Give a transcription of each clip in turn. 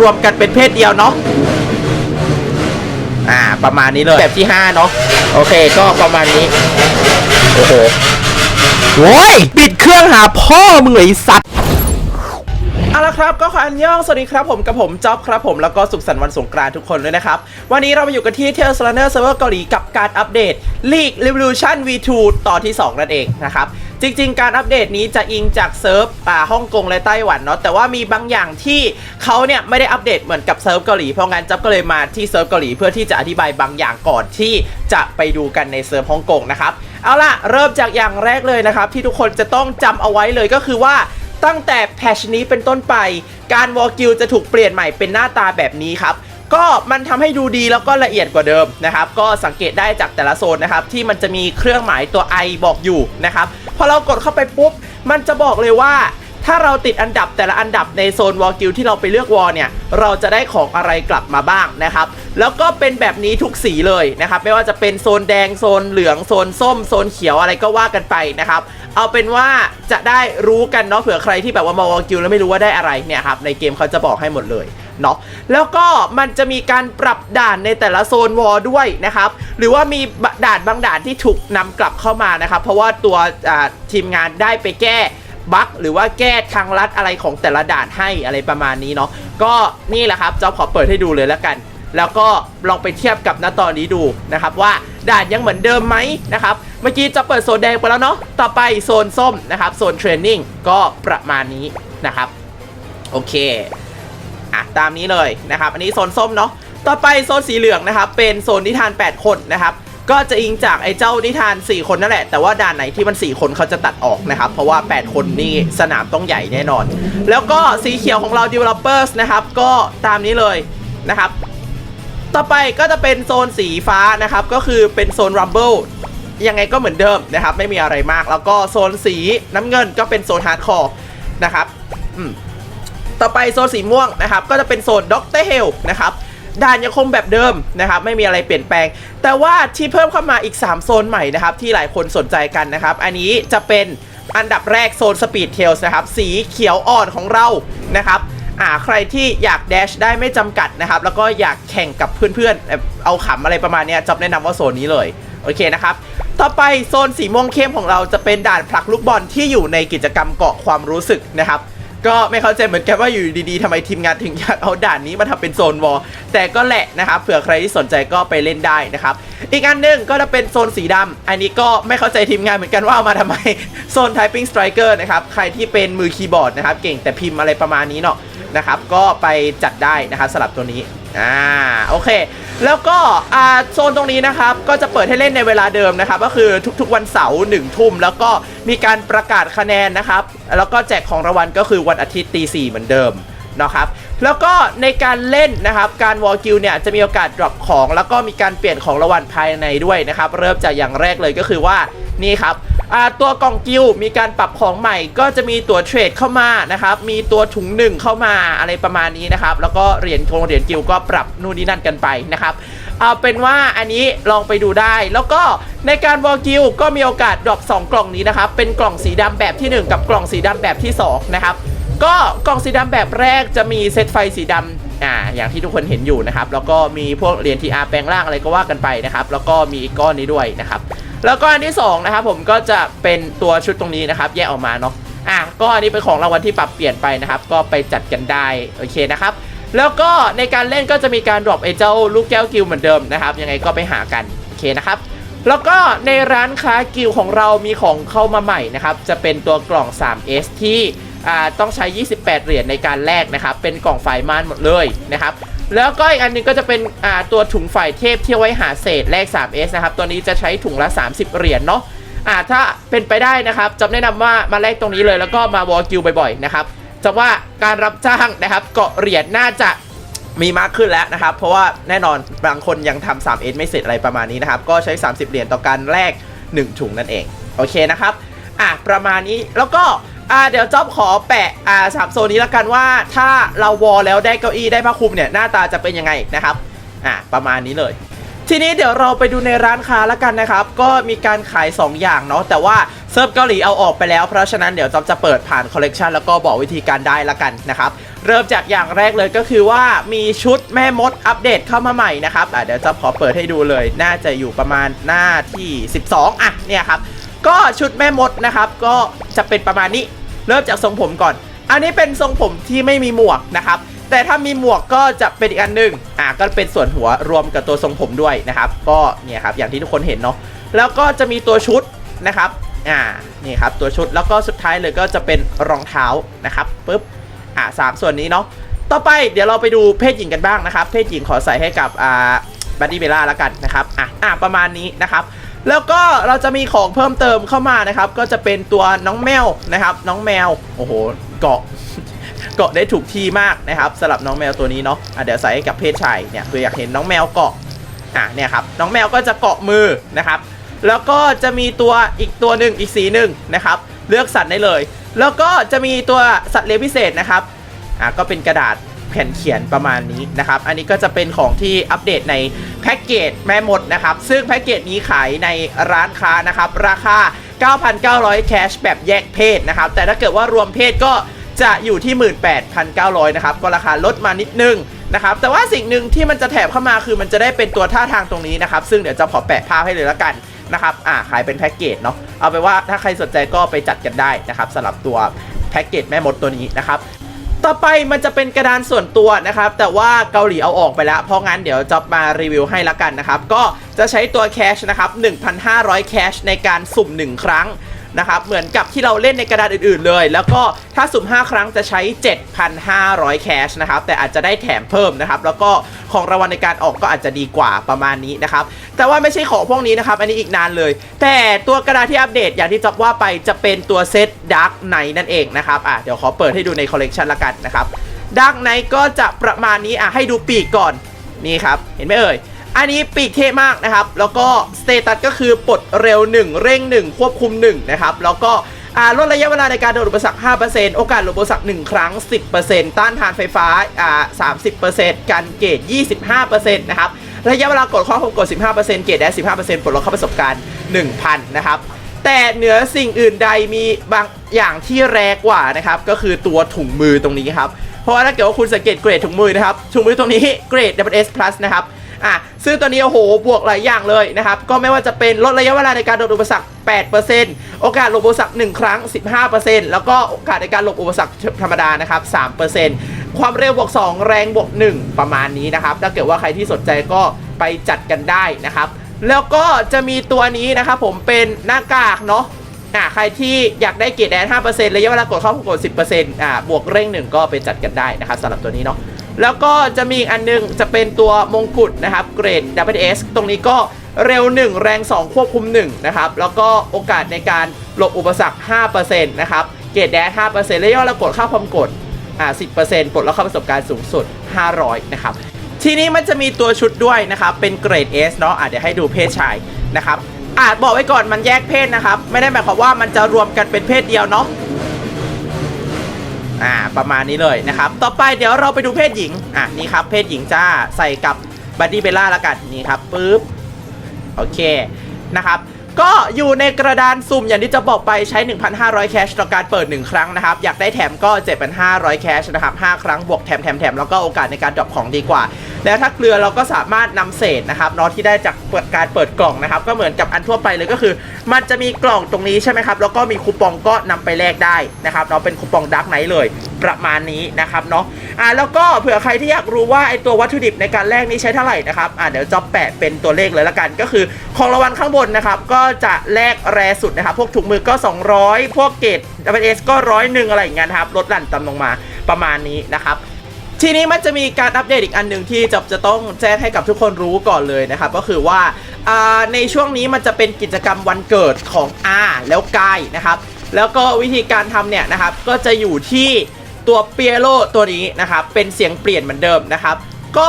รวมกันเป็นเพศเดียวเนาะอ่า ประมาณนี้เลยแบบที่5เนาะโอเค ก็ประมาณนี้ โอ้โหโว้ยปิดเครื่องหาพ่อมึงเลยไอ้สัตว์เอาละครับก็ขออันยองสวัสดีครับผมกับผมจ๊อบครับผมแล้วก็สุขสันต์วันสงกรานต์ทุกคนด้วยนะครับ วันนี้เรามาอยู่กันที่เทลสลเนอร์เซิร์ฟเวอร์เกาหลีกับการอัปเดต League Revolution V2 ต่อที่ 2 นั่นเองนะครับ จริง ๆ การอัปเดตนี้จะอิงจากเซิร์ฟอ่าฮ่องกงและไต้หวันเนาะแต่ว่ามีบางอย่างที่เขาเนี่ยไม่ได้อัปเดตเหมือนกับเซิร์ฟเกาหลีเพราะงั้นจ๊อบก็เลยมาที่เซิร์ฟเกาหลีเพื่อที่จะอธิบายบางอย่างก่อนที่จะไปดูกันในเซิร์ฟฮ่องกงนะครับเอาล่ะเริ่มจากอย่างแรกเลยนะครับ ที่ทุกคนจะต้องจำเอาไว้เลยก็คือว่าตั้งแต่แพชนี้เป็นต้นไป การวอลกิลจะถูกเปลี่ยนใหม่เป็นหน้าตาแบบนี้ครับ ก็มันทำให้ดูดีแล้วก็ละเอียดกว่าเดิมนะครับ ก็สังเกตได้จากแต่ละโซนนะครับ ที่มันจะมีเครื่องหมายตัว I บอกอยู่นะครับ พอเรากดเข้าไปปุ๊บ มันจะบอกเลยว่า ถ้าเราติดอันดับแต่ละอันดับในโซนวอลกิลที่เราไปเลือกวอลเนี่ย เราจะได้ของอะไรกลับมาบ้างนะครับ แล้วก็เป็นแบบนี้ทุกสีเลยนะครับ ไม่ว่าจะเป็นโซนแดง โซนเหลือง โซนส้ม โซนเขียวอะไรก็ว่ากันไปนะครับ เอาเป็นว่าจะได้รู้กันเนาะเผื่อใครที่แบบว่ามาวอลกิลแล้วไม่รู้ว่าได้อะไรเนี่ยครับ ในเกมเขาจะบอกให้หมดเลย เนาะแล้วก็มันจะมีการปรับด่านในแต่ละโซนวอลด้วยนะครับ หรือว่ามีด่านบางด่านที่ถูกนำกลับเข้ามานะครับ เพราะว่าตัวทีมงานได้ไปแก้บั๊กหรือว่าแก้ทางลัดอะไรของแต่ละด่านให้อะไรประมาณนี้เนาะก็นี่แหละครับจ๊อบขอเปิดให้ดูเลยแล้วกันแล้วก็ลองไปเทียบกับณตอนนี้ดูนะครับว่าด่านยังเหมือนเดิมไหมนะครับเมื่อกี้จะเปิดโซนแดงไปแล้วเนาะต่อไปโซนส้มนะครับโซนเทรนนิ่งก็ประมาณนี้นะครับโอเค อะตามนี้เลยนะครับ อันนี้โซนส้มเนาะต่อไปโซนสีเหลืองนะครับ เป็นโซนนิทาน 8 คนนะครับ ก็จะอิงจากไอ้เจ้านิทาน 4 คนนั่นแหละ แต่ว่าด่านไหนที่มัน 4 คนเขาจะตัดออกนะครับ เพราะว่า 8 คนนี่สนามต้องใหญ่แน่นอน แล้วก็สีเขียวของเรา developers นะครับ ก็ตามนี้เลยนะครับ ต่อไปก็จะเป็นโซนสีฟ้านะครับ ก็คือเป็นโซน Rumble ยังไงก็เหมือนเดิมนะครับ ไม่มีอะไรมาก แล้วก็โซนสีน้ำเงินก็เป็นโซน Hardcore นะครับ อืม ต่อไปโซนสีม่วงนะครับ ก็จะเป็นโซนด็อกเตอร์เฮลนะครับด่านยังคงแบบเดิมนะครับ ไม่มีอะไรเปลี่ยนแปลง แต่ว่าที่เพิ่มเข้ามาอีก 3 โซนใหม่นะครับ ที่หลายคนสนใจกันนะครับ อันนี้จะเป็นอันดับแรกโซนสปีดเทลนะครับ สีเขียวอ่อนของเรานะครับอ่าใครที่อยากแดชได้ไม่จำกัดนะครับ แล้วก็อยากแข่งกับเพื่อนๆ เอาขำอะไรประมาณนี้จอบแนะนำว่าโซนนี้เลย โอเคนะครับ ต่อไปโซนสีม่วงเข้มของเราจะเป็นด่านผลักลูกบอลที่อยู่ในกิจกรรมเกาะความรู้สึกนะครับ ก็ไม่เข้าใจเหมือนกันว่าอยู่ดีๆทำไมทีมงานถึงอยากเอาด่านนี้มาทำเป็นโซนวอลแต่ก็แหละนะครับเผื่อใครที่สนใจก็ไปเล่นได้นะครับ อีกอันหนึ่งก็จะเป็นโซนสีดำอันนี้ก็ไม่เข้าใจทีมงานเหมือนกันว่าเอามาทำไมโซน Typing Striker นะครับใครที่เป็นมือคีย์บอร์ดนะครับเก่งแต่พิมพ์อะไรประมาณนี้เนาะนะครับก็ไปจัดได้นะครับสลับตัวนี้ อ่าโอเค แล้วก็อ่าโซนตรงนี้นะครับก็จะเปิดให้เล่นในเวลาเดิมนะครับ ก็คือทุกๆวันเสาร์หนึ่งทุ่ม แล้วก็มีการประกาศคะแนนนะครับ แล้วก็แจกของรางวัลก็คือวันอาทิตย์ตีสี่เหมือนเดิมนะครับแล้วก็ในการเล่นนะครับการวอลกิลเนี่ยจะมีโอกาสดรอปของ แล้วก็มีการเปลี่ยนของรางวัลภายในด้วยนะครับ เริ่มจากอย่างแรกเลยก็คือว่านี่ครับ ตัวกล่องกิลมีการปรับของใหม่ ก็จะมีตัวเทรดเข้ามานะครับมีตัวถุงหนึ่งเข้ามาอะไรประมาณนี้นะครับแล้วก็เหรียญทงเหรียญกิลก็ปรับนู่นนี่นั่นกันไปนะครับเอาเป็นว่าอันนี้ลองไปดูได้ แล้วก็ในการวอลกิลก็มีโอกาสดรอป2กล่องนี้นะครับเป็นกล่องสีดำแบบที่ 1 กับกล่องสีดำแบบที่2นะครับก็กล่องสีดำแบบแรกจะมีเซตไฟสีดำอ่าอย่างที่ทุกคนเห็นอยู่นะครับแล้วก็มีพวกเหรียญทีอาร์แปลงร่างอะไรก็ว่ากันไปนะครับแล้วก็มีอีกก้อนนี้ด้วยนะครับ แล้วก็อันที่สองนะครับผมก็จะเป็นตัวชุดตรงนี้นะครับ แยกออกมาเนาะอะก็อันนี้เป็นของรางวัลที่ปรับเปลี่ยนไปนะครับ ก็ไปจัดกันได้โอเคนะครับแล้วก็ในการเล่นก็จะมีการดรอปไอ้เจ้าลูกแก้วกิลเหมือนเดิมนะครับ ยังไงก็ไปหากันโอเคนะครับแล้วก็ในร้านค้ากิลของเรามีของเข้ามาใหม่นะครับ จะเป็นตัวกล่อง 3S ที่อ่าต้องใช้ 28 เหรียญในการแลกนะครับ เป็นกล่องไฟม่านหมดเลยนะครับ แล้วก็อีกอันหนึงก็จะเป็นอ่าตัวถุงฝ่ายเทพที่ไว้หาเศษแลก 3S นะครับ ตัวนี้จะใช้ถุงละ 30 เหรียญเนาะอ่าถ้าเป็นไปได้นะครับจะแนะนำว่ามาแลกตรงนี้เลยแล้วก็มาวอลกิลบ่อยๆนะครับจะว่าการรับจ้างนะครับเกาะเหรียญน่าจะมีมากขึ้นแล้วนะครับ เพราะว่าแน่นอนบางคนยังทำ 3S ไม่เสร็จอะไรประมาณนี้นะครับ ก็ใช้ 30 เหรียญต่อการแลก1ถุงนั่นเอง โอเคนะครับ อะประมาณนี้แล้วก็ อ่าเดี๋ยวจ๊อบขอแปะอ่าสามโซนนี้ล้วกันว่าถ้าเราวอลแล้วได้เก้าอี้ได้ผ้าคลุมเนี่ยหน้าตาจะเป็นยังไงนะครับอะประมาณนี้เลย ทีนี้เดี๋ยวเราไปดูในร้านค้าล้วกันนะครับ ก็มีการขาย 2 อย่างเนาะแต่ว่าเซิร์ฟเกาหลีเอาออกไปแล้วเพราะฉะนั้นเดี๋ยวจอมจะเปิดผ่านคอลเลกชันแล้วก็บอกวิธีการได้ละกันนะครับเริ่มจากอย่างแรกเลยก็คือว่ามีชุดแม่มดอัปเดตเข้ามาใหม่นะครับอะเดี๋ยวจะขอเปิดให้ดูเลย น่าจะอยู่ประมาณหน้าที่ 12 อะเนี่ยครับ ก็ชุดแม่มดนะครับ ก็จะเป็นประมาณนี้ เริ่มจากทรงผมก่อน อันนี้เป็นทรงผมที่ไม่มีหมวกนะครับ แต่ถ้ามีหมวกก็จะเป็นอีกอันหนึ่งอะก็เป็นส่วนหัวรวมกับตัวทรงผมด้วยนะครับ ก็เนี่ยครับอย่างที่ทุกคนเห็นเนาะแล้วก็จะมีตัวชุดนะครับอ่านี่ครับตัวชุดแล้วก็สุดท้ายเลยก็จะเป็นรองเท้านะครับปึ๊บอ่าสามส่วนนี้เนาะต่อไปเดี๋ยวเราไปดูเพศหญิงกันบ้างนะครับ เพศหญิงขอใส่ให้กับอ่าบัดดี้เบล่าแล้วกันนะครับอะอะประมาณนี้นะครับ แล้วก็เราจะมีของเพิ่มเติมเข้ามานะครับ ก็จะเป็นตัวน้องแมวนะครับ น้องแมว โอ้โห เกาะ เกาะได้ถูกที่มากนะครับสำหรับน้องแมวตัวนี้เนาะอะเดี๋ยวใส่ให้กับเพศชายเนี่ยคืออยากเห็นน้องแมวเกาะ อะเนี่ยครับ น้องแมวก็จะเกาะมือนะครับ แล้วก็จะมีตัวอีกตัวหนึ่งอีกสีหนึ่งนะครับ เลือกสัตว์ได้เลย แล้วก็จะมีตัวสัตว์เลี้ยงพิเศษนะครับ อะก็เป็นกระดาษ แผ่นเขียนประมาณนี้นะครับ อันนี้ก็จะเป็นของที่อัปเดตในแพ็กเกจแม่หมดนะครับ ซึ่งแพ็กเกจนี้ขายในร้านค้านะครับ ราคา 9,900 แคชแบบแยกเพศนะครับ แต่ถ้าเกิดว่ารวมเพศก็จะอยู่ที่ 18,900 นะครับ ก็ราคาลดมานิดนึงนะครับ แต่ว่าสิ่งหนึ่งที่มันจะแถบเข้ามาคือมันจะได้เป็นตัวท่าทางตรงนี้นะครับ ซึ่งเดี๋ยวจะขอแปะภาพให้เลยละกันนะครับอ่าขายเป็นแพ็กเกจเนาะ เอาไปว่าถ้าใครสนใจก็ไปจัดกันได้นะครับสำหรับตัวแพ็กเกจแม่มดตัวนี้นะครับ ต่อไปมันจะเป็นกระดานส่วนตัวนะครับ แต่ว่าเกาหลีเอาออกไปแล้ว เพราะงั้นเดี๋ยวจะมารีวิวให้ละกันนะครับ ก็จะใช้ตัวแคชนะครับ1,500แคชในการสุ่ม 1 ครั้ง นะครับเหมือนกับที่เราเล่นในกระดานอื่นๆเลย แล้วก็ถ้าสุ่ม 5 ครั้งจะใช้ 7,500 แคชนะครับแต่อาจจะได้แถมเพิ่มนะครับแล้วก็ของรางวัลในการออกก็อาจจะดีกว่าประมาณนี้นะครับแต่ว่าไม่ใช่ของพวกนี้นะครับอันนี้อีกนานเลย แต่ตัวกระดาษที่อัปเดตอย่างที่จ๊อบว่าไปจะเป็นตัวเซตดาร์กไนนั่นเองนะครับอะเดี๋ยวขอเปิดให้ดูในคอลเลกชันละกันนะครับดาร์กไนก็จะประมาณนี้อะให้ดูปีกก่อนนี่ครับเห็นไหมเอ่ย อันนี้ปีกเท่มากนะครับ แล้วก็สเตตัสก็คือปลดเร็ว 1 เร่ง 1 ควบคุม1นะครับแล้วก็ลดระยะเวลาในการโดนอุปสรรค 5%โอกาสหลบอุปสรรค 1 ครั้ง 10%ต้านทานไฟฟ้าอ่า30%กันเกต25%นะครับ ระยะเวลากดข้อความกด 15%เกตได้15%ปลดล็อกเข้าประสบการณ์ 1,000 นะครับ แต่เหนือสิ่งอื่นใดมีบางอย่างที่แรงกว่านะครับ ก็คือตัวถุงมือตรงนี้ครับ เพราะว่าถ้าเกิดว่าคุณสังเกตเกรดถุงมือนะครับ ถุงมือตรงนี้เกรด WS Plus นะครับ อะซึ่งตัวนี้โอ้โหบวกหลายอย่างเลยนะครับ ก็ไม่ว่าจะเป็นลดระยะเวลาในการโดนอุปสรรค 8%โอกาสหลบอุปสรรค 1 ครั้ง 15%แล้วก็โอกาสในการหลบอุปสรรคธรรมดานะครับ 3%ความเร็วบวก 2 แรงบวก 1 ประมาณนี้นะครับ ถ้าเกิดว่าใครที่สนใจก็ไปจัดกันได้นะครับ แล้วก็จะมีตัวนี้นะครับผมเป็นหน้ากากเนาะอ่าใครที่อยากได้เกรดแดน5%ระยะเวลากดเข้ากด 10%อ่าบวกเร่งหนึ่งก็ไปจัดกันได้นะครับสำหรับตัวนี้เนาะ แล้วก็จะมีอีกอันนึงจะเป็นตัวมงกุฎนะครับเกรด WS ตรงนี้ก็เร็ว 1 แรง 2 ควบคุม 1 นะครับ แล้วก็โอกาสในการหลบอุปสรรค 5%นะครับ เกรดแดน5%ระยะเวลากดเข้าความกดอ่า10%ปลดล็อกเข้าประสบการณ์สูงสุด 500 นะครับ ทีนี้มันจะมีตัวชุดด้วยนะครับ เป็นเกรด S เนาะอะเดี๋ยวให้ดูเพศชายนะครับอาจบอกไว้ก่อนมันแยกเพศนะครับ ไม่ได้หมายความว่ามันจะรวมกันเป็นเพศเดียวเนาะ อ่าประมาณนี้เลยนะครับ ต่อไปเดี๋ยวเราไปดูเพศหญิง อะนี่ครับเพศหญิงจ้าใส่กับบัดดี้เบลล่าละกันนี่ครับปึ๊บโอเคนะครับก็อยู่ในกระดานสุ่มอย่างที่จะบอกไปใช้ 1,500 แคชต่อการเปิด 1 ครั้งนะครับ อยากได้แถมก็ 7,500 แคชนะครับ 5 ครั้งบวกแถมแถมแถมแล้วก็โอกาสในการดรอปของดีกว่า แล้วถ้าเกลือเราก็สามารถนำเศษนะครับเนาะที่ได้จากการเปิดกล่องนะครับ ก็เหมือนกับอันทั่วไปเลยก็คือ มันจะมีกล่องตรงนี้ใช่ไหมครับแล้วก็มีคูปองก็นำไปแลกได้นะครับเนาะเป็นคูปองดักไนเลยประมาณนี้นะครับเนาะอ่าแล้วก็เผื่อใครที่อยากรู้ว่าไอตัววัตถุดิบในการแลกนี้ใช้เท่าไหร่นะครับอ่าเดี๋ยวจอบแปะเป็นตัวเลขเลยละกัน ก็คือของรางวัลข้างบนนะครับก็จะแลกแรสุดนะครับพวกถุงมือก็ 200 พวกเกรด WS ก็ร้อยหนึ่งอะไรอย่างเงี้ยนะครับลดหลั่นต่ำลงมาประมาณนี้นะครับ ทีนี้มันจะมีการอัปเดตอีกอันหนึ่งที่จะจะต้องแจ้งให้กับทุกคนรู้ก่อนเลยนะครับ ก็คือว่าในช่วงนี้มันจะเป็นกิจกรรมวันเกิดของอาแล้วกายนะครับ แล้วก็วิธีการทำเนี่ยนะครับ ก็จะอยู่ที่ตัวเปียโรตัวนี้นะครับ เป็นเสียงเปลี่ยนเหมือนเดิมนะครับ ก็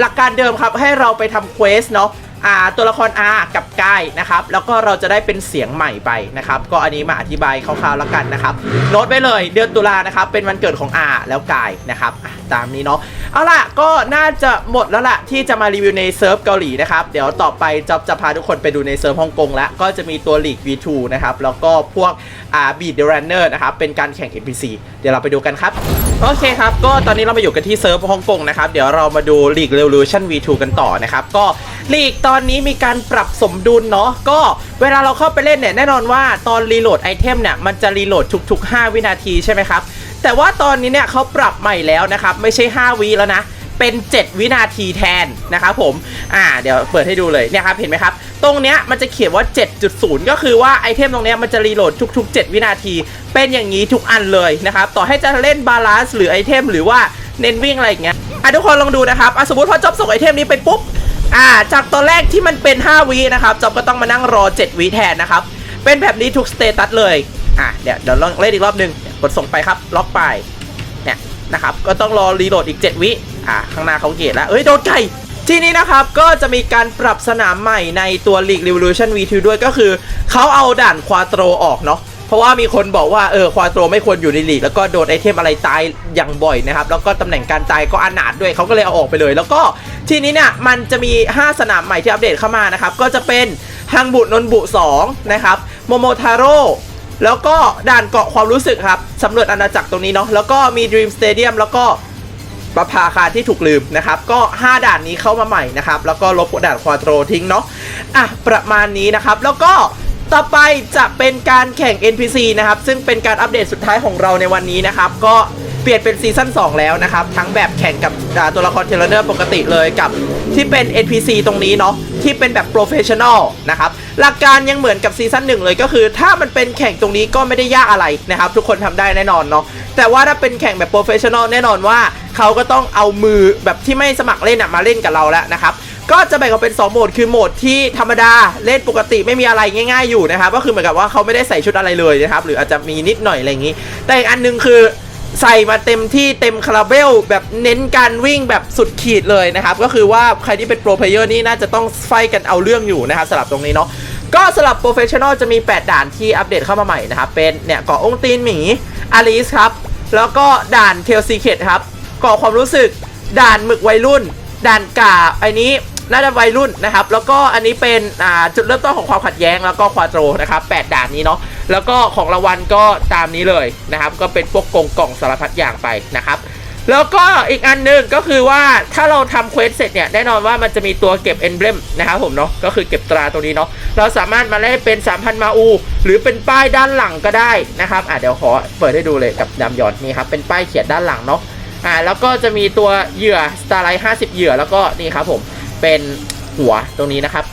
หลักการเดิมครับให้เราไปทำเควสเนาะอาตัวละคร R กับกายนะครับ แล้วก็เราจะได้เป็นเสียงใหม่ไปนะครับ ก็อันนี้มาอธิบายคร่าวๆแล้วกันนะครับโน้ตไว้เลยเดือนตุลานะครับ เป็นวันเกิดของ R แล้วกายนะครับ ตามนี้เนาะเอาล่ะก็น่าจะหมดแล้วล่ะที่จะมารีวิวในเซิร์ฟเกาหลีนะครับ เดี๋ยวต่อไปจอบจะพาทุกคนไปดูในเซิร์ฟฮ่องกงแล้วก็จะมีตัวลีก V2 นะครับแล้วก็พวกอ่าบีดเดอรันเนอร์นะครับเป็นการแข่ง NPC เดี๋ยวเราไปดูกันครับโอเคครับก็ตอนนี้เรามาอยู่กันที่เซิร์ฟฮ่องกงนะครับเดี๋ยวเรามาดู League Revolution V2 กันต่อนะครับก็ลีกตอนนี้มีการปรับสมดุลเนาะก็เวลาเราเข้าไปเล่นเนี่ยแน่นอนว่าตอนรีโหลดไอเทมเนี่ยมันจะรีโหลดทุกๆ 5 วินาทีใช่ไหมครับ แต่ว่าตอนนี้เนี่ยเขาปรับใหม่แล้วนะครับไม่ใช่ 5วิแล้วนะเป็น 7 วินาทีแทนนะครับผมอ่าเดี๋ยวเปิดให้ดูเลยเนี่ยครับเห็นไหมครับ ตรงเนี้ยมันจะเขียนว่า 7.0 ก็คือว่าไอเทมตรงเนี้ยมันจะรีโหลดทุก ๆ 7 วินาที เป็นอย่างนี้ทุกอันเลยนะครับ ต่อให้จะเล่นบาลานซ์หรือไอเทมหรือว่าเน้นวิ่งอะไรอย่างเงี้ยอะทุกคนลองดูนะครับอะสมมติพอจบส่งไอเทมนี้ไปปุ๊บอ่าจากตอนแรกที่มันเป็น 5วินะครับจอบก็ต้องมานั่งรอ 7วิแทนนะครับเป็นแบบนี้ทุกสเตตัสเลย อะเดี๋ยวเดี๋ยวลองเล่นอีกรอบหนึ่งกดส่งไปครับ ล็อกไปเนี่ยนะครับ ก็ต้องรอรีโหลดอีก 7 วิอ่าข้างหน้าเขาเกตแล้วเอ้ยโดนไก่ที่นี้นะครับก็จะมีการปรับสนามใหม่ในตัว League Revolution V2 ด้วยก็คือเขาเอาด่านควาโตรออกเนาะเพราะว่ามีคนบอกว่าเออควาโตรไม่ควรอยู่ในลีกแล้วก็โดนไอเทมอะไรตายอย่างบ่อยนะครับ แล้วก็ตำแหน่งการตายก็อนาถด้วยเขาก็เลยเอาออกไปเลย แล้วก็ทีนี้เนี่ยมันจะมี 5 สนามใหม่ที่อัปเดตเข้ามานะครับก็จะเป็นฮังบุนนบุ2นะครับโมโมทาโร่ แล้วก็ด่านเกาะความรู้สึกครับสำรวจอาณาจักรตรงนี้เนาะแล้วก็มี Dream Stadium แล้วก็ประภาคารที่ถูกลืมนะครับ ก็ 5 ด่านนี้เข้ามาใหม่นะครับ แล้วก็ลบด่านควาโตรทิ้งเนาะอะประมาณนี้นะครับ แล้วก็ต่อไปจะเป็นการแข่ง NPC นะครับ ซึ่งเป็นการอัปเดตสุดท้ายของเราในวันนี้นะครับ ก็เปลี่ยนเป็นซีซั่น2 แล้วนะครับ ทั้งแบบแข่งกับตัวละครเทเลเนอร์ปกติเลยกับที่เป็น NPC ตรงนี้เนาะ ที่เป็นแบบโปรเฟชชั่นอลนะครับหลักการยังเหมือนกับซีซั่นหนึ่งเลยก็คือ ถ้ามันเป็นแข่งตรงนี้ก็ไม่ได้ยากอะไรนะครับทุกคนทำได้แน่นอนเนาะแต่ว่าถ้าเป็นแข่งแบบโปรเฟชชั่นอลแน่นอนว่าเขาก็ต้องเอามือแบบที่ไม่สมัครเล่นมาเล่นกับเราแล้วนะครับก็จะแบ่งออกเป็น 2 โหมด คือโหมดที่ธรรมดาเล่นปกติไม่มีอะไรง่ายๆอยู่นะครับก็คือเหมือนกับว่าเขาไม่ได้ใส่ชุดอะไรเลยนะครับหรืออาจจะมีนิดหน่อยอะไรอย่างนี้ แต่อีกอันหนึงคือ ใส่มาเต็มที่เต็มคาราเบลแบบเน้นการวิ่งแบบสุดขีดเลยนะครับ ก็คือว่าใครที่เป็นโปรเพลเยอร์นี่น่าจะต้องไฟกันเอาเรื่องอยู่นะครับสำหรับตรงนี้เนาะก็สำหรับโปรเฟชชั่นอลจะมี 8 ด่านที่อัปเดตเข้ามาใหม่นะครับ เป็นเนี่ยเกาะองตีนหมีอาริสครับ แล้วก็ด่านเทลซีเคทครับเก่อความรู้สึกด่านหมึกวัยรุ่น ด่านกาไอ้นี้น่าจะวัยรุ่นนะครับ แล้วก็อันนี้เป็นจุดเริ่มต้นของความขัดแย้งแล้วก็ควาโตรนะครับแปดด่านนี้เนาะ แล้วก็ของรางวัลก็ตามนี้เลยนะครับ ก็เป็นพวกกงกล่องสารพัดอย่างไปนะครับ แล้วก็อีกอันหนึ่งก็คือว่าถ้าเราทำเควสเสร็จเนี่ยแน่นอนว่ามันจะมีตัวเก็บเอนเบลมนะครับผมเนาะก็คือเก็บตราตัวนี้เนาะเราสามารถมาเล่นเป็น 3,000 มาอู หรือเป็นป้ายด้านหลังก็ได้นะครับอะเดี๋ยวขอเปิดให้ดูเลยกับดำยอนนี่ครับเป็นป้ายเขียนด้านหลังเนาะอ่าแล้วก็จะมีตัวเหยื่อ Starlight 50เหยื่อแล้วก็นี่ครับผมเป็นหัวตรงนี้นะครับ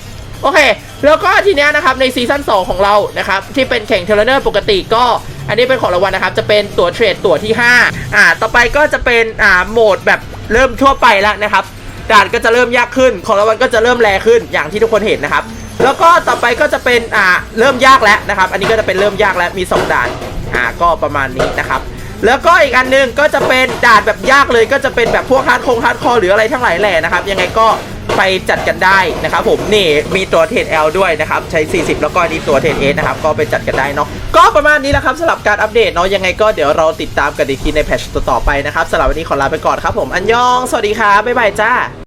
โอเค แล้วก็ทีเนี้ยนะครับในซีซั่น2ของเรานะครับที่เป็นแข่งเทเลเนอร์ปกติก็ อันนี้เป็นของรางวัลนะครับจะเป็นตั๋วเทรดตั๋วที่ 5 อ่า ต่อไปก็จะเป็นอ่าโหมดแบบเริ่มทั่วไปแล้วนะครับด่านก็จะเริ่มยากขึ้น ของรางวัลก็จะเริ่มแรงขึ้นอย่างที่ทุกคนเห็นนะครับ แล้วก็ต่อไปก็จะเป็นอ่าเริ่มยากแล้วนะครับ อันนี้ก็จะเป็นเริ่มยากแล้วมี 2 ด่านอ่าก็ประมาณนี้นะครับแล้วก็อีกอันหนึงก็จะเป็นด่านแบบยากเลยก็จะเป็นแบบพวกฮาร์ดคงฮาร์ดคอร์หรืออะไรทั้งหลายแหล่นะครับ ยังไงก็ ไปจัดกันได้นะครับผมนี่มีตัวเทรด L ด้วยนะครับใช้ 40 แล้วก็นี่ตัวเทรด S นะครับก็ไปจัดกันได้เนาะก็ประมาณนี้แหละครับสำหรับการอัปเดตเนาะยังไงก็เดี๋ยวเราติดตามกันอีกทีในแพทช์ต่อๆไปนะครับสำหรับวันนี้ขอลาไปก่อนครับผมอันยอง สวัสดีครับบ๊ายบายจ้า